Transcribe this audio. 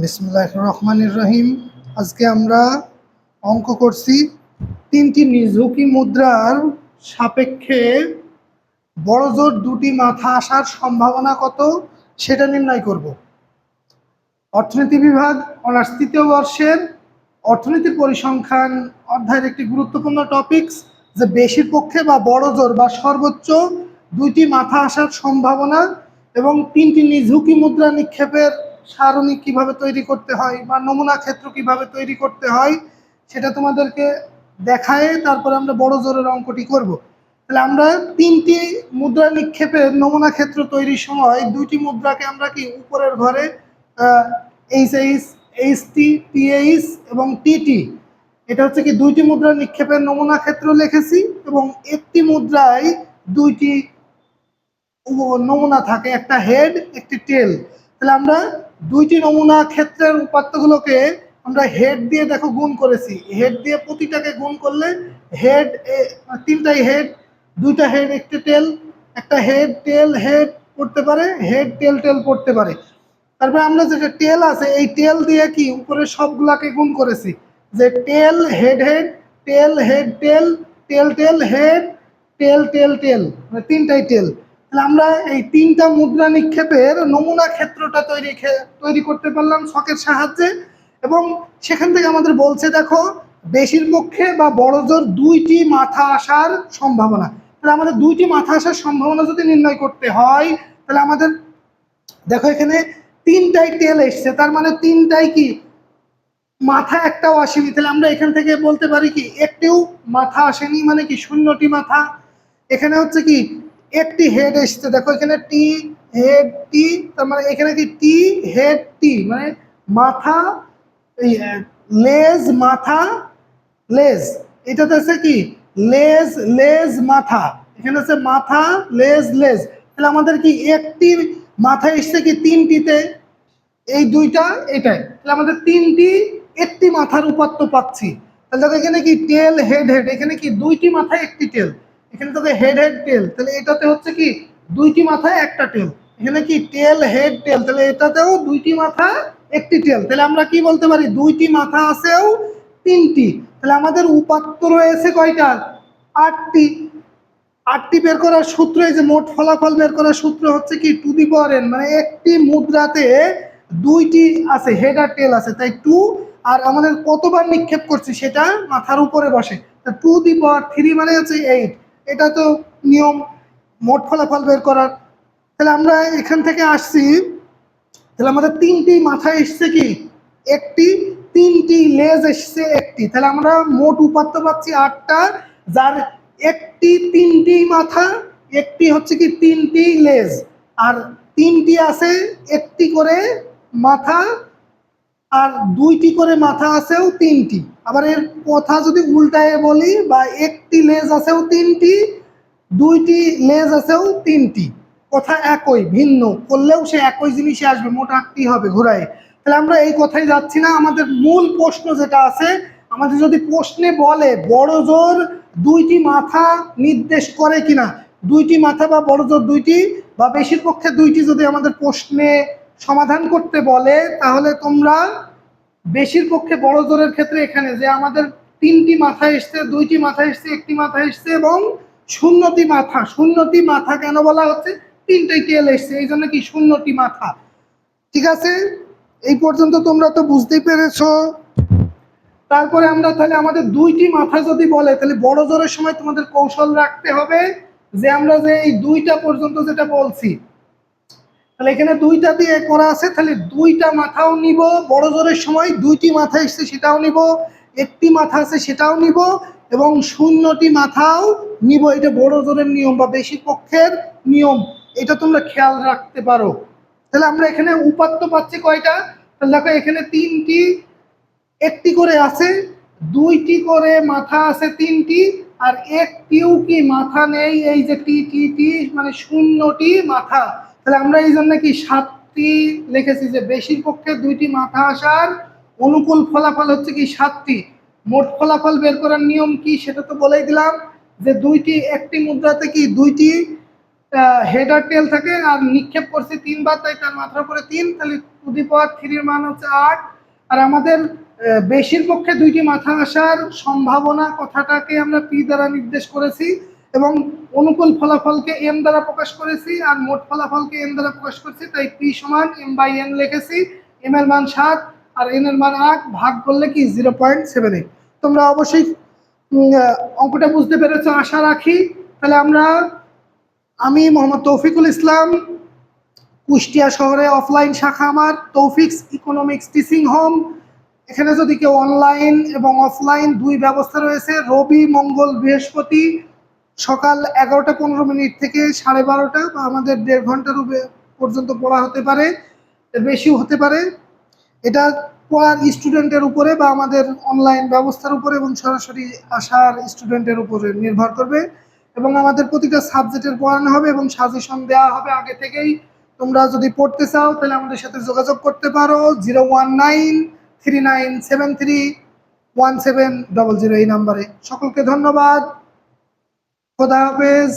বিসমুল্লাহ রহমানির রহিম আজকে আমরা অঙ্ক করছি তিনটি নিঝুঁকি মুদ্রার সাপেক্ষে বড় জোর দুটি মাথা আসার সম্ভাবনা কত সেটা নির্ণয় করব। অর্থনীতি বিভাগ অনার্স তৃতীয় বর্ষের অর্থনীতির পরিসংখ্যান অধ্যায়ের একটি গুরুত্বপূর্ণ টপিকস যে বেশির পক্ষে বা বড় জোর বা সর্বোচ্চ দুইটি মাথা আসার সম্ভাবনা এবং তিনটি নিঝুঁকি মুদ্রা নিক্ষেপের সারণী কীভাবে তৈরি করতে হয় বা নমুনা ক্ষেত্র কীভাবে তৈরি করতে হয়, সেটা তোমাদেরকে দেখায় তারপরে আমরা বড় জোরের অঙ্কটি করব। তাহলে আমরা তিনটি মুদ্রা নিক্ষেপের নমুনা ক্ষেত্র তৈরির সময় দুইটি মুদ্রাকে আমরা কি উপরের ঘরে H H H T TH এবং টিটি এটা হচ্ছে কি দুইটি মুদ্রা নিক্ষেপের নমুনা ক্ষেত্র লিখেছি এবং একটি মুদ্রায় দুইটি নমুনা থাকে, একটা হেড একটি টেল তাহলে আমরা দুইটি নমুনা ক্ষেত্রের উপাত্তগুলোকে আমরা হেড দিয়ে দেখো গুণ করেছি। হেড দিয়ে প্রতিটাকে গুণ করলে হেড তিনটাই হেড দুইটা হেড একটি টেল একটা হেড টেল হেড পড়তে পারে হেড টেল টেল পড়তে পারে। তারপরে আমরা যেটা টেল আছে, এই টেল দিয়ে কি উপরে সবগুলাকে গুণ করেছি। যে tail head head tail head tail tail tail head tail tail tail মানে তিনটাই টেল তাহলে আমরা এই তিনটা মুদ্রা নিক্ষেপের নমুনা ক্ষেত্রটা তৈরি তৈরি করতে পারলাম শখের সাহায্যে। এবং সেখান থেকে আমাদের বলছে, দেখো বেশির পক্ষে বা বড় জোর দুইটি মাথা আসার সম্ভাবনা। তাহলে আমাদের দুইটি মাথা আসার সম্ভাবনা যদি নির্ণয় করতে হয়, তাহলে আমাদের, দেখো এখানে তিনটাই টেল এসছে। তার মানে তিনটাই কি? মাথা একটাও আসেনি। তাহলে আমরা এখান থেকে বলতে পারি কি, একটিও মাথা আসেনি মানে কি শূন্যটি মাথা? এখানে হচ্ছে কি একটি হেড এসছে। দেখো এখানে টি হেড টি তার মানে এখানে কি টি হেড টি মানে মাথা লেজ মাথা, লেজ। এটাতে আছে কি? লেজ লেজ, মাথা। এখানে আছে মাথা, লেজ লেজ। তাহলে আমাদের কি একটি মাথা এসছে কি তিনটিতে? এই দুইটা, এটাই। তাহলে আমাদের তিনটি, একটি মাথার উপাত্ত পাচ্ছি। তাহলে দেখো এখানে কি টেল হেড হেড এখানে কি দুইটি মাথায় একটি টেল এখানে তোকে হেড হেড টেল তাহলে এটাতে হচ্ছে কি, দুইটি মাথায় একটা টেল এখানে কি টেল হেড টেল তাহলে এটাতেও দুইটি মাথা একটি টেল তাহলে আমরা কি বলতে পারি, দুইটি মাথা আছেও তিনটি। তাহলে আমাদের উপাত্ত রয়েছে কয়টা? আটটি। আটটি বের করার সূত্র, এই যে মোট ফলাফল বের করার সূত্র হচ্ছে কি টু দি পাওয়ার এন মানে একটি মুদ্রাতে দুইটি আছে হেড আর টেল আছে। তাই টু আর আমাদের কতবার নিক্ষেপ করছি সেটা মাথার উপরে বসে। টু দি পাওয়ার থ্রি মানে হচ্ছে এইট এটা তো নিয়ম, মোট ফলাফল বের করার। তাহলে আমরা এখান থেকে আসছি। তাহলে আমাদের তিনটি মাথা এসছে কি? একটি, তিনটি লেজ এসছে একটি। তাহলে আমরা মোট উপাত্ত পাচ্ছি আটটা। যার একটি, তিনটি মাথা, একটি হচ্ছে কি তিনটি লেজ। আর তিনটি আছে, একটি করে মাথা, আর দুইটি করে মাথা আছেও তিনটি। আবার এর কথা যদি উল্টায় বলি, বা একটি লেজ আছেও তিনটি, দুইটি লেজ আছেও তিনটি। কথা একই, ভিন্ন। করলেও সে একই জিনিসে আসবে, মোট আটটি হবে ঘোরায় তাহলে আমরা এই কথাই যাচ্ছি না। আমাদের মূল প্রশ্ন যেটা আছে, আমাদের যদি প্রশ্নে বলে বড় জোর দুইটি মাথা নির্দেশ করে কিনা, দুইটি মাথা বা বড় জোর দুইটি, বা বেশির পক্ষে দুইটি যদি আমাদের প্রশ্নে সমাধান করতে বলে, তাহলে তোমরা বেশির পক্ষে বড় জোরের ক্ষেত্রে এখানে যে আমাদের তিনটি মাথা এসছে, দুইটি মাথা এসছে, একটি মাথা এসছে এবং শূন্যটি মাথা শূন্যটি মাথা কেন বলা হচ্ছে? তিনটাই তেল এসছে, এই জন্য কি শূন্যটি মাথা? ঠিক আছে? এই পর্যন্ত তোমরা তো বুঝতেই পেরেছ। তারপরে আমরা তাহলে আমাদের দুইটি মাথা যদি বলে, তাহলে বড় জোরের সময় তোমাদের কৌশল রাখতে হবে যে আমরা যে এই দুইটা পর্যন্ত যেটা বলছি তাহলে এখানে দুইটা দিয়ে করা আছে, তাহলে দুইটা মাথাও নিব, বড় জোরের সময় দুইটি মাথা এসছে সেটাও নিব, একটি মাথা আছে সেটাও নিব এবং শূন্যটি মাথাও নিব। এটা বড় জোরের নিয়ম বা বেশি পক্ষের নিয়ম, এটা তোমরা খেয়াল রাখতে পারো। তাহলে আমরা এখানে উপাত্ত পাচ্ছি কয়টা? তাহলে দেখো এখানে তিনটি, একটি করে আছে, দুইটি করে মাথা আছে তিনটি, আর একটিও কি মাথা নেই? এই যে টি টি টি মানে শূন্যটি মাথা। তাহলে আমরা এই জন্য কি সাতটি লিখেছি যে বেশির পক্ষে দুইটি মাথা আসার অনুকূল ফলাফল হচ্ছে কি সাতটি। মোট ফলাফল বের করার নিয়ম কি সেটা তো বলেই দিলাম যে দুইটি, একটি মুদ্রাতে কি দুইটি হেডার টেল থাকে আর নিক্ষেপ করছি তিনবার, তাই তার মাথার উপরে তিন, তাহলে টু দি পাওয়ার থ্রির মান হচ্ছে আট। আর আমাদের বেশির পক্ষে দুইটি মাথা আসার সম্ভাবনা কথাটাকে আমরা পি দ্বারা নির্দেশ করেছি। এবং অনুকূল ফলাফলকে এম দ্বারা প্রকাশ করেছি আর মোট ফলাফলকে এম দ্বারা প্রকাশ করেছি, তাই পি সমান এম বাই এন লিখেছি। এম এর মান সাত আর এন এর মান আট, ভাগ করলে কি জিরো পয়েন্ট সেভেন এইট তোমরা অবশ্যই অঙ্কটা বুঝতে পেরেছ, আশা রাখি। তাহলে আমরা, আমি মোহাম্মদ তৌফিকুল ইসলাম, কুষ্টিয়া শহরে অফলাইন শাখা আমার, তৌফিক্স ইকোনমিক্স টিচিং হোম এখানে যদি কেউ অনলাইন এবং অফলাইন দুই ব্যবস্থা রয়েছে, রবি, মঙ্গল, বৃহস্পতি সকাল এগারোটা পনেরো মিনিট থেকে সাড়ে বারোটা বা আমাদের দেড় ঘণ্টার পর্যন্ত পড়া হতে পারে, বেশিও হতে পারে। এটা পড়ার স্টুডেন্টের উপরে বা আমাদের অনলাইন ব্যবস্থার উপরে এবং সরাসরি আসার স্টুডেন্টের উপরে নির্ভর করবে এবং আমাদের প্রতিটা সাবজেক্টের পড়ানো হবে এবং সাজেশন দেওয়া হবে আগে থেকেই। তোমরা যদি পড়তে চাও তাহলে আমাদের সাথে যোগাযোগ করতে পারো zero one nine three nine seven three one seven double zero এই নাম্বারে। সকলকে ধন্যবাদ। খোদা হাফেজ।